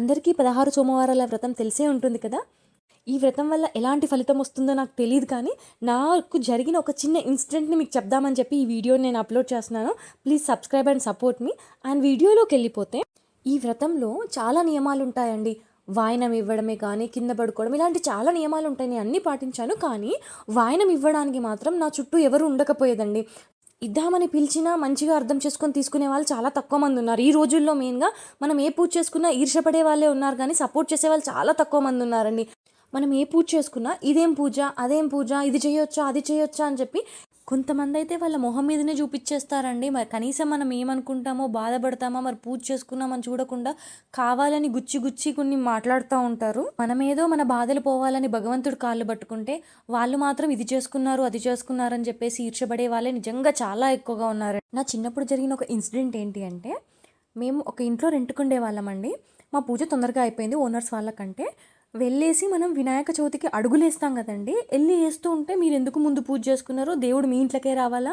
అందరికీ పదహారు సోమవారాల వ్రతం తెలిసే ఉంటుంది కదా. ఈ వ్రతం వల్ల ఎలాంటి ఫలితం వస్తుందో నాకు తెలియదు కానీ నాకు జరిగిన ఒక చిన్న ఇన్సిడెంట్ని మీకు చెప్దామని చెప్పి ఈ వీడియోని నేను అప్లోడ్ చేస్తున్నాను. Please subscribe and support me. And వీడియోలోకి వెళ్ళిపోతే ఈ వ్రతంలో చాలా నియమాలు ఉంటాయండి. వాయనం ఇవ్వడమే కానీ కింద పడుకోవడం ఇలాంటి చాలా నియమాలు ఉంటాయి నేను అన్నీ పాటించాను కానీ వాయనం ఇవ్వడానికి మాత్రం నా చుట్టూ ఎవరు ఉండకపోయేదండి. ఇద్దామని పిలిచినా మంచిగా అర్థం చేసుకొని తీసుకునే వాళ్ళు చాలా తక్కువ మంది ఉన్నారు. ఈ రోజుల్లో మెయిన్గా మనం ఏ పూజ చేసుకున్నా ఈర్షపడే వాళ్ళే ఉన్నారు కానీ సపోర్ట్ చేసే వాళ్ళు చాలా తక్కువ మంది ఉన్నారండి. మనం ఏ పూజ చేసుకున్నా ఇదేం పూజ అదేం పూజ ఇది చేయొచ్చా అది చేయొచ్చా అని చెప్పి కొంతమంది అయితే వాళ్ళ మొహం మీదనే చూపించేస్తారండి మరి కనీసం మనం ఏమనుకుంటామో బాధపడతామో మరి పూజ చేసుకున్నామని చూడకుండా కావాలని గుచ్చి గుచ్చి కొన్ని మాట్లాడుతూ ఉంటారు. మనమేదో మన బాధలు పోవాలని భగవంతుడు కాళ్ళు పట్టుకుంటే వాళ్ళు మాత్రం ఇది చేసుకున్నారు అది చేసుకున్నారు అని చెప్పేసి ఈర్చబడే వాళ్ళే నిజంగా చాలా ఎక్కువగా ఉన్నారు నా చిన్నప్పుడు జరిగిన ఒక ఇన్సిడెంట్ ఏంటి అంటే మేము ఒక ఇంట్లో రెంట్కుండే వాళ్ళమండి మా పూజ తొందరగా అయిపోయింది ఓనర్స్ వాళ్ళకంటే. వెళ్ళేసి మనం వినాయక చవితికి అడుగులేస్తాం కదండి. వెళ్ళి వేస్తూ ఉంటే మీరు ఎందుకు ముందు పూజ చేసుకున్నారో దేవుడు మీ ఇంట్లోకే రావాలా?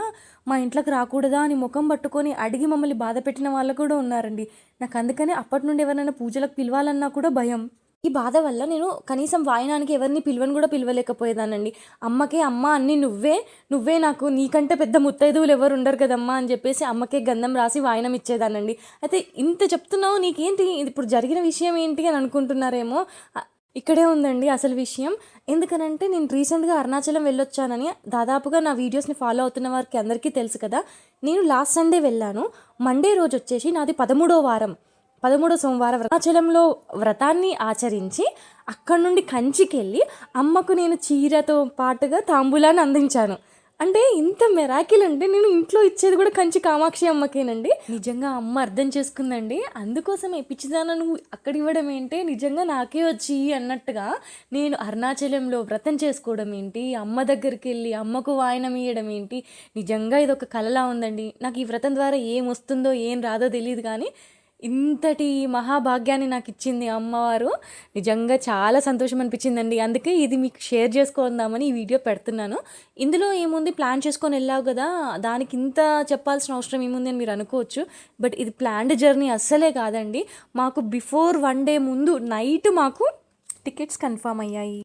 మా ఇంట్లోకి రాకూడదా అని ముఖం పట్టుకొని అడిగి మమ్మల్ని బాధ పెట్టిన వాళ్ళు కూడా ఉన్నారండి. నాకు అందుకనే అప్పటి నుండి ఎవరైనా పూజలకు పిలవాలన్నా కూడా భయం. ఈ బాధ వల్ల నేను కనీసం వాయనానికి ఎవరిని పిలువని కూడా పిలవలేకపోయేదానండి. అమ్మకే అమ్మ అన్ని నువ్వే నువ్వే నాకు నీకంటే పెద్ద ముత్తైదువులు ఎవరు ఉండరు కదమ్మా అని చెప్పేసి అమ్మకే గంధం రాసి వాయనం ఇచ్చేదానండి. అయితే ఇంత చెప్తున్నావు నీకేంటి? ఇప్పుడు జరిగిన విషయం ఏంటి అని అనుకుంటున్నారేమో? ఇక్కడే ఉందండి అసలు విషయం. ఎందుకనంటే నేను రీసెంట్గా అరుణాచలం వెళ్ళొచ్చానని దాదాపుగా నా వీడియోస్ని ఫాలో అవుతున్న వారికి అందరికీ తెలుసు కదా. నేను లాస్ట్ సండే వెళ్ళాను. మండే రోజు వచ్చేసి నాది పదమూడో వారం. పదమూడో సోమవారం అరుణాచలంలో వ్రతాన్ని ఆచరించి అక్కడ నుండి కంచికెళ్ళి అమ్మకు నేను చీరతో పాటుగా తాంబూలాన్ని అందించాను. అంటే ఇంత మెరాకిల్ అంటే నేను ఇంట్లో ఇచ్చేది కూడా కంచి కామాక్షి అమ్మకేనండి. నిజంగా అమ్మ అర్థం చేసుకుందండి. అందుకోసమే పిచ్చిదాన నువ్వు అక్కడ ఇవ్వడం ఏంటి? నిజంగా నాకే వచ్చి అన్నట్టుగా నేను అరుణాచలంలో వ్రతం చేసుకోవడం ఏంటి? అమ్మ దగ్గరికి వెళ్ళి అమ్మకు వాయనం ఇవ్వడం ఏంటి? నిజంగా ఇది ఒక కలలా ఉందండి. నాకు ఈ వ్రతం ద్వారా ఏం వస్తుందో ఏం రాదో తెలియదు కానీ ఇంతటి మహాభాగ్యాన్ని నాకు ఇచ్చింది అమ్మవారు. నిజంగా చాలా సంతోషం అనిపించిందండి. అందుకే ఇది మీకు షేర్ చేసుకుందామని ఈ వీడియో పెడుతున్నాను. ఇందులో ఏముంది? ప్లాన్ చేసుకొని వెళ్ళావు కదా. దానికి ఇంత చెప్పాల్సిన అవసరం ఏముంది అని మీరు అనుకోవచ్చు. బట్ ఇది ప్లాన్డ్ జర్నీ అస్సలే కాదండి. మాకు బిఫోర్ వన్ డే ముందు నైట్ మాకు టికెట్స్ కన్ఫర్మ్ అయ్యాయి.